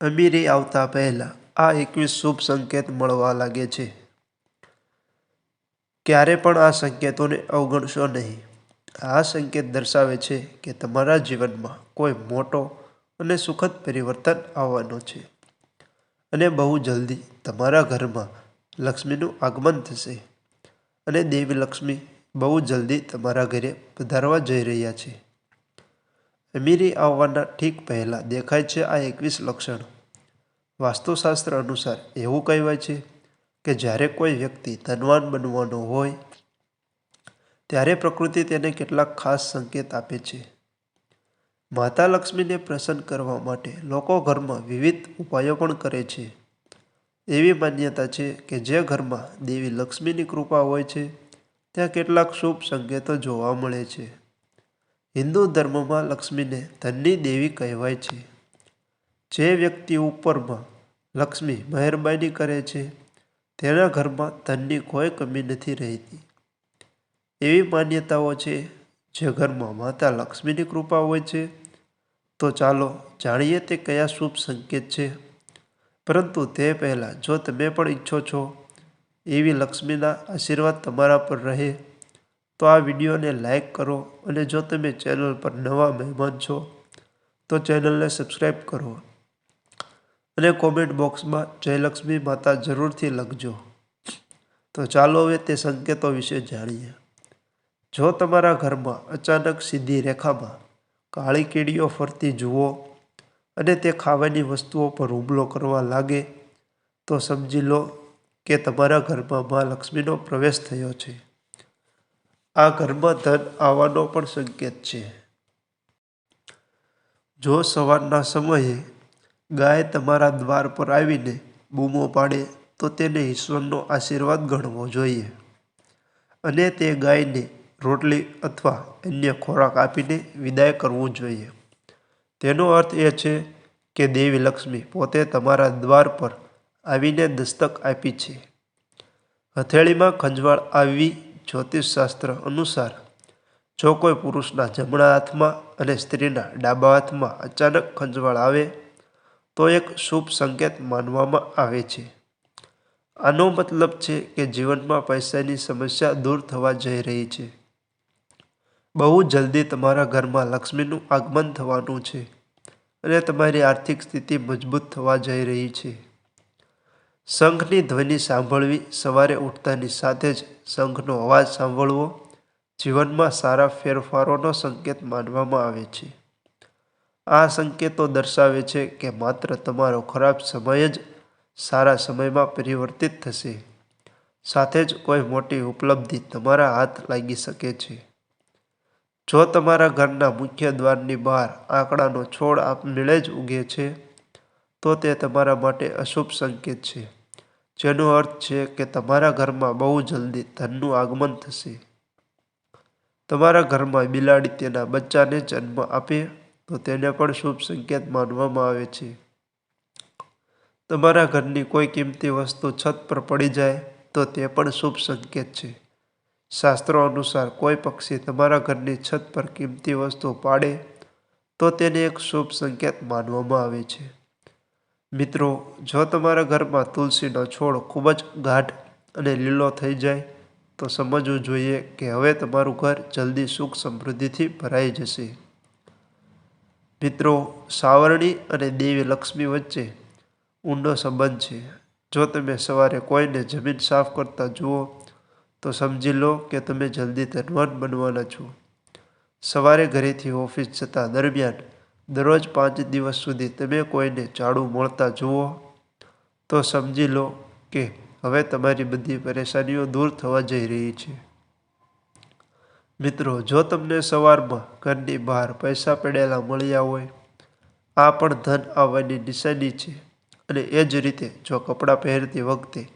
અમીરી આવતા પહેલાં આ એકવીસ શુભ સંકેત મળવા લાગે છે. ક્યારે પણ આ સંકેતોને અવગણશો નહીં. આ સંકેત દર્શાવે છે કે તમારા જીવનમાં કોઈ મોટો અને સુખદ પરિવર્તન આવવાનો છે અને બહુ જલ્દી તમારા ઘરમાં લક્ષ્મીનું આગમન થશે અને દેવી લક્ષ્મી બહુ જલ્દી તમારા ઘરે પધારવા જઈ રહ્યા છે. અમીરી આવવાના ઠીક પહેલાં દેખાય છે આ એકવીસ લક્ષણ. વાસ્તુશાસ્ત્ર અનુસાર એવું કહેવાય છે કે જ્યારે કોઈ વ્યક્તિ ધનવાન બનવાનો હોય, ત્યારે પ્રકૃતિ તેને કેટલાક ખાસ સંકેત આપે છે. માતા લક્ષ્મીને પ્રસન્ન કરવા માટે લોકો ઘરમાં વિવિધ ઉપાયો પણ કરે છે. એવી માન્યતા છે કે જે ઘરમાં દેવી લક્ષ્મીની કૃપા હોય છે, ત્યાં કેટલાક શુભ સંકેતો જોવા મળે છે. હિન્દુ ધર્મમાં લક્ષ્મીને ધનની દેવી કહેવાય છે. જે વ્યક્તિ ઉપરમાં લક્ષ્મી મહેરબાની કરે છે, તેના ઘરમાં ધનની કોઈ કમી નથી રહેતી. એવી માન્યતાઓ છે, જે ઘરમાં માતા લક્ષ્મીની કૃપા હોય છે. તો ચાલો જાણીએ તે કયા શુભ સંકેત છે. પરંતુ તે પહેલાં જો તમે પણ ઈચ્છો છો, એવી લક્ષ્મીના આશીર્વાદ તમારા પર રહે. તો આ વિડીયોને લાઈક કરો અને જો તમે ચેનલ પર નવા મહેમાન છો, તો ચેનલને સબસ્ક્રાઈબ કરો અને કોમેન્ટ બોક્સમાં જયલક્ષ્મી માતા જરૂરથી લખજો. તો ચાલો હવે તે સંકેતો વિશે જાણીએ. જો તમારા ઘરમાં અચાનક સીધી રેખામાં કાળી કીડીઓ ફરતી જુઓ અને તે ખાવાની વસ્તુઓ પર હુમલો કરવા લાગે, તો સમજી લો કે તમારા ઘરમાં મા લક્ષ્મીનો પ્રવેશ થયો છે. આ ઘરમાં ધન આવવાનો પણ સંકેત છે. જો સવારના સમયે ગાય તમારા દ્વાર પર આવીને બૂમો પાડે, તો તેને ઈશ્વરનો આશીર્વાદ ગણવો જોઈએ. અને તે ગાયને રોટલી અથવા અન્ય ખોરાક આપીને વિદાય કરવું જોઈએ. તેનો અર્થ એ છે કે દેવી લક્ષ્મી પોતે તમારા દ્વાર પર આવીને દસ્તક આપી છે. હથેળીમાં ખંજવાળ આવી જ્યોતિષશાસ્ત્ર અનુસાર જો કોઈ પુરુષના જમણા હાથમાં અને સ્ત્રીના ડાબા હાથમાં અચાનક ખંજવાળ આવે, તો એક શુભ સંકેત માનવામાં આવે છે. આનો મતલબ છે કે જીવનમાં પૈસાની સમસ્યા દૂર થવા જઈ રહી છે. બહુ જલ્દી તમારા ઘરમાં લક્ષ્મીનું આગમન થવાનું છે અને તમારી આર્થિક સ્થિતિ મજબૂત થવા જઈ રહી છે. શંખની ધ્વનિ સાંભળવી સવારે ઉઠતાની સાથે જ શંખનો અવાજ સાંભળવો જીવનમાં સારા ફેરફારોનો સંકેત માનવામાં આવે છે. આ સંકેતો દર્શાવે છે કે માત્ર તમારો ખરાબ સમય જ સારા સમયમાં પરિવર્તિત થશે. સાથે જ કોઈ મોટી ઉપલબ્ધિ તમારા હાથ લાગી શકે છે. જો તમારા ઘરના મુખ્ય દ્વારની બહાર આંકડાનો છોડ આપમેળે જ ઉગે છે, તો તે તમારા માટે અશુભ સંકેત છે. જેનો અર્થ છે કે તમારા ઘરમાં બહુ જલ્દી ધનનું આગમન થશે. તમારા ઘરમાં બિલાડી તેના બચ્ચાને જન્મ આપે તો તેને પણ શુભ સંકેત માનવામાં આવે છે. તમારા ઘરની કોઈ કિંમતી વસ્તુ છત પર પડી જાય તો તે પણ શુભ સંકેત છે. શાસ્ત્રો અનુસાર કોઈ પક્ષી તમારા ઘરની છત પર કિંમતી વસ્તુ પાડે તો તેને એક શુભ સંકેત માનવામાં આવે છે. મિત્રો, જો તમારા ઘરમાં તુલસીનો છોડ ખૂબ જ ગાઢ અને લીલો થઈ જાય, તો સમજવું જોઈએ કે હવે તમારું ઘર જલ્દી સુખ સમૃદ્ધિથી ભરાઈ જશે. મિત્રો, સાવરણી અને દેવી લક્ષ્મી વચ્ચે ઊંડો સંબંધ છે. જો તમે સવારે કોઈને જમીન સાફ કરતા જુઓ, તો સમજી લો કે તમે જલ્દી ધનવાન બનવાના છો. સવારે ઘરેથી ઓફિસ જતા દરમિયાન દરરોજ પાંચ દિવસ સુધી તમે કોઈને ઝાડુ મળતા જુઓ, તો સમજી લો કે હવે તમારી બધી પરેશાનીઓ દૂર થવા જઈ રહી છે. મિત્રો, જો તમને સવારમાં ઘરની બહાર પૈસા પડેલા મળ્યા હોય, આ પણ ધન આવવાની નિશાની છે અને એ જ રીતે જો કપડાં પહેરતી વખતે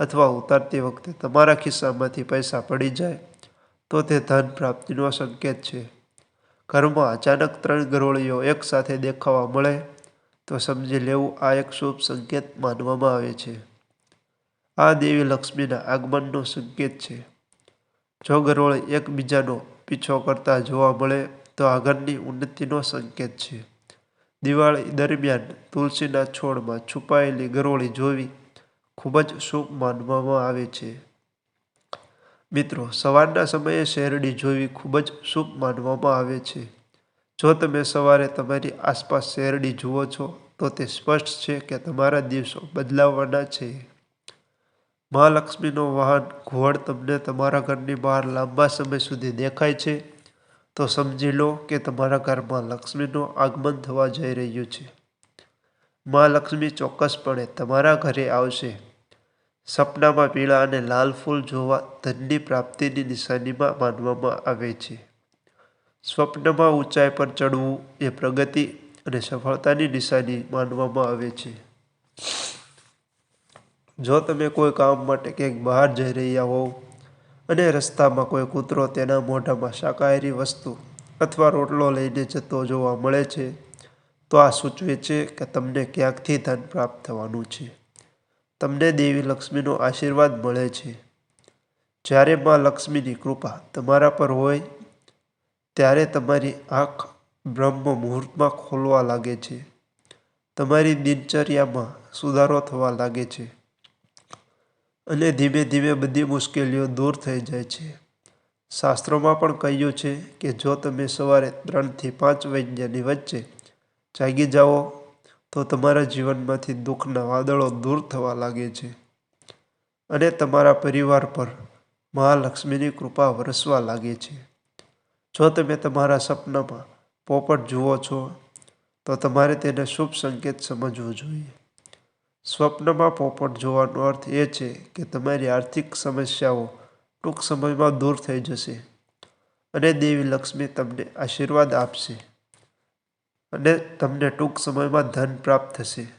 અથવા ઉતારતી વખતે તમારા ખિસ્સામાંથી પૈસા પડી જાય, તો તે ધન પ્રાપ્તિનો સંકેત છે. ઘરમાં અચાનક ત્રણ ગરોળીઓ એકસાથે દેખાવા મળે, તો સમજી લેવું આ એક શુભ સંકેત માનવામાં આવે છે. આ દેવી લક્ષ્મીના આગમનનો સંકેત છે. જો ગરોળી એકબીજાનો પીછો કરતા જોવા મળે, તો આગળની ઉન્નતિનો સંકેત છે. દિવાળી દરમિયાન તુલસીના છોડમાં છુપાયેલી ગરોળી જોવી ખૂબ જ શુભ માનવામાં આવે છે. મિત્રો, સવારના સમયે શેરડી જોવી ખૂબ જ શુભ માનવામાં આવે છે. જો તમે સવારે તમારી આસપાસ શેરડી જુઓ છો, તો તે સ્પષ્ટ છે કે તમારા દિવસો બદલાવવાના છે. મહાલક્ષ્મીનો વાહન ઘોડ તમને તમારા ઘરની બહાર લાંબા સમય સુધી દેખાય છે. તો સમજી લો કે તમારા ઘરમાં લક્ષ્મીનું આગમન થવા જઈ રહ્યું છે. મહાલક્ષ્મી ચોક્કસપણે તમારા ઘરે આવશે. સપનામાં પીળા અને લાલ ફૂલ જોવા ધનની પ્રાપ્તિની નિશાનીમાં માનવામાં આવે છે. સ્વપ્નમાં ઊંચાઈ પર ચડવું એ પ્રગતિ અને સફળતાની નિશાની માનવામાં આવે છે. જો તમે કોઈ કામ માટે ક્યાંક બહાર જઈ રહ્યા હોવ અને રસ્તામાં કોઈ કૂતરો તેના મોઢામાં શાકાહારી વસ્તુ અથવા રોટલો લઈને જતો જોવા મળે છે, તો આ સૂચવે છે કે તમને ક્યાંકથી ધન પ્રાપ્ત થવાનું છે. તમને દેવી લક્ષ્મીનો આશીર્વાદ મળે છે. જ્યારે માં લક્ષ્મીની કૃપા તમારા પર હોય, ત્યારે તમારી આંખ બ્રહ્મ મુહૂર્તમાં ખોલવા લાગે છે. તમારી દિનચર્યામાં સુધારો થવા લાગે છે. અને ધીમે ધીમે બધી મુશ્કેલીઓ દૂર થઈ જાય છે. શાસ્ત્રોમાં પણ કહ્યું છે કે જો તમે સવારે ત્રણથી પાંચ વાગ્યાની વચ્ચે જાગી જાઓ તો તમારા જીવનમાંથી દુઃખના વાદળો દૂર થવા લાગે છે. અને તમારા પરિવાર પર મહાલક્ષ્મીની કૃપા વરસવા લાગે છે. જો તમે તમારા સપનામાં પોપટ જુઓ છો, તો તમારે તેને શુભ સંકેત સમજવો જોઈએ. સ્વપ્નમાં પોપટ જોવાનો અર્થ એ છે કે તમારી આર્થિક સમસ્યાઓ ટૂંક સમયમાં દૂર થઈ જશે અને દેવી લક્ષ્મી તમને આશીર્વાદ આપશે. અને તમને ટૂંક સમયમાં ધન પ્રાપ્ત થશે.